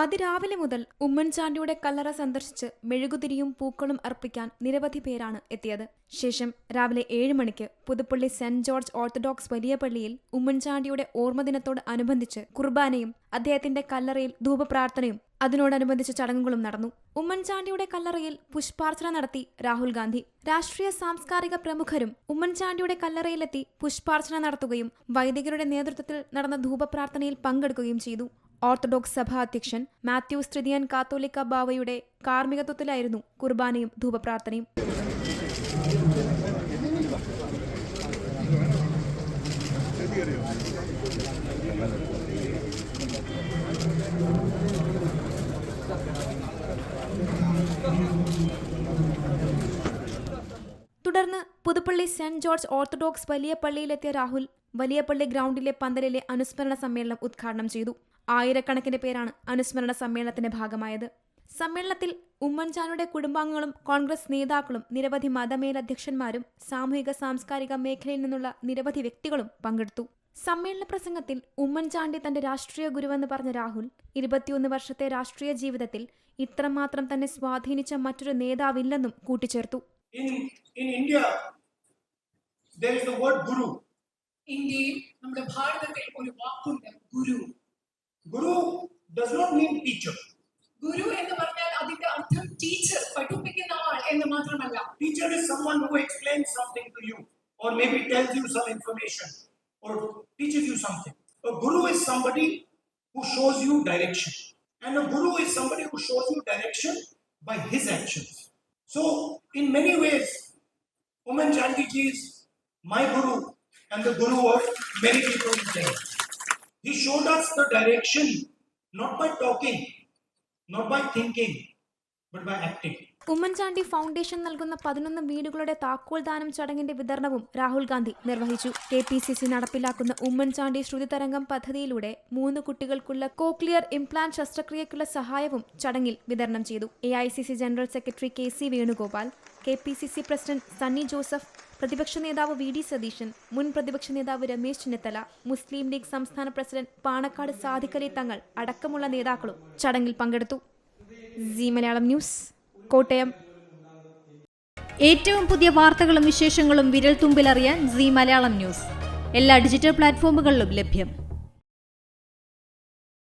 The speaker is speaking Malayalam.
അതിരാവിലെ മുതൽ ഉമ്മൻചാണ്ടിയുടെ കല്ലറ സന്ദർശിച്ച് മെഴുകുതിരിയും പൂക്കളും അർപ്പിക്കാൻ നിരവധി പേരാണ് എത്തിയത്. ശേഷം രാവിലെ ഏഴ് മണിക്ക് പുതുപ്പള്ളി സെന്റ് ജോർജ് ഓർത്തഡോക്സ് വലിയ പള്ളിയിൽ ഉമ്മൻചാണ്ടിയുടെ ഓർമ്മദിനത്തോട് അനുബന്ധിച്ച് കുർബാനയും അദ്ദേഹത്തിന്റെ കല്ലറയിൽ ധൂപപ്രാർത്ഥനയും അതിനോടനുബന്ധിച്ച ചടങ്ങുകളും നടന്നു. ഉമ്മൻചാണ്ടിയുടെ കല്ലറയിൽ പുഷ്പാർച്ചന നടത്തി രാഹുൽ ഗാന്ധി. രാഷ്ട്രീയ സാംസ്കാരിക പ്രമുഖരും ഉമ്മൻചാണ്ടിയുടെ കല്ലറയിലെത്തി പുഷ്പാർച്ചന നടത്തുകയും വൈദികരുടെ നേതൃത്വത്തിൽ നടന്ന ധൂപപ്രാർത്ഥനയിൽ പങ്കെടുക്കുകയും ചെയ്തു. ഓർത്തഡോക്സ് സഭാ അധ്യക്ഷൻ മാത്യു തൃതീയൻ കാത്തോലിക്ക ബാവയുടെ കാർമ്മികത്വത്തിലായിരുന്നു കുർബാനയും ധൂപപ്രാർത്ഥനയും. തുടർന്ന് പുതുപ്പള്ളി സെന്റ് ജോർജ് ഓർത്തഡോക്സ് വലിയ പള്ളിയിലെത്തിയ രാഹുൽ വലിയപ്പള്ളി പള്ളി ഗ്രൗണ്ടിലെ പന്തലിലെ അനുസ്മരണ സമ്മേളനം ഉദ്ഘാടനം ചെയ്തു. ആയിരക്കണക്കിന് പേരാണ് അനുസ്മരണ സമ്മേളനത്തിന്റെ ഭാഗമായത്. സമ്മേളനത്തിൽ ഉമ്മൻചാണ്ടിയുടെ കുടുംബാംഗങ്ങളും കോൺഗ്രസ് നേതാക്കളും നിരവധി മതമേലധ്യക്ഷന്മാരും സാമൂഹിക സാംസ്കാരിക മേഖലയിൽ നിന്നുള്ള നിരവധി വ്യക്തികളും പങ്കെടുത്തു. സമ്മേളന പ്രസംഗത്തിൽ ഉമ്മൻചാണ്ടി തന്റെ രാഷ്ട്രീയ ഗുരുവെന്ന് പറഞ്ഞ രാഹുൽ ഇരുപത്തിയൊന്ന് വർഷത്തെ രാഷ്ട്രീയ ജീവിതത്തിൽ ഇത്രമാത്രം തന്നെ സ്വാധീനിച്ച മറ്റൊരു നേതാവില്ലെന്നും കൂട്ടിച്ചേർത്തു. In in India, there is the word ഇന്ത്യയിൽ നമ്മുടെ ഭാരതത്തിൽ ഒരു വാക്കുണ്ട്. ഗുരു Guru does not mean teacher. ഗുരു എന്ന് പറഞ്ഞാൽ അതിന്റെ അർത്ഥം ടീച്ചർ പഠിപ്പിക്കുന്ന ആൾ എന്ന് മാത്രമല്ല Teacher is someone who explains something to you, or maybe tells you some information, or teaches you something. A guru is somebody who shows you direction, and a guru is somebody who shows you direction by his actions. So, in many ways, Oman Chandy ji is my guru and the guru of many people in India. He showed us the direction not by talking, not by thinking, but by acting. Oommen Chandy foundation നൽകുന്ന പതിനൊന്ന് വീടുകളുടെ താക്കോൽ ദാനം ചടങ്ങിന്റെ വിതരണവും രാഹുൽ ഗാന്ധി നിർവഹിച്ചു കെ പി സി സി നടപ്പിലാക്കുന്ന ഉമ്മൻചാണ്ടി ശ്രുതിതരംഗം പദ്ധതിയിലൂടെ മൂന്ന് കുട്ടികൾക്കുള്ള കോക്ലിയർ ഇംപ്ലാന്റ് ശസ്ത്രക്രിയയ്ക്കുള്ള സഹായവും ചടങ്ങിൽ വിതരണം ചെയ്തു A general secretary K C Venugopal K P C C president Sunny Joseph പ്രതിപക്ഷ നേതാവ് വി ഡി സതീശൻ മുൻ പ്രതിപക്ഷ നേതാവ് രമേശ് ചെന്നിത്തല മുസ്ലിം ലീഗ് സംസ്ഥാന പ്രസിഡന്റ് പാണക്കാട് സാദിഖലി തങ്ങൾ അടക്കമുള്ള നേതാക്കളും ചടങ്ങിൽ പങ്കെടുത്തു. C Malayalam news Kottayam. ഏറ്റവും പുതിയ വാർത്തകളും വിശേഷങ്ങളും വിരൽ തുമ്പിലറിയാൻ സി മലയാളം ന്യൂസ്. എല്ലാ ഡിജിറ്റൽ പ്ലാറ്റ്ഫോമുകളിലും ലഭ്യം.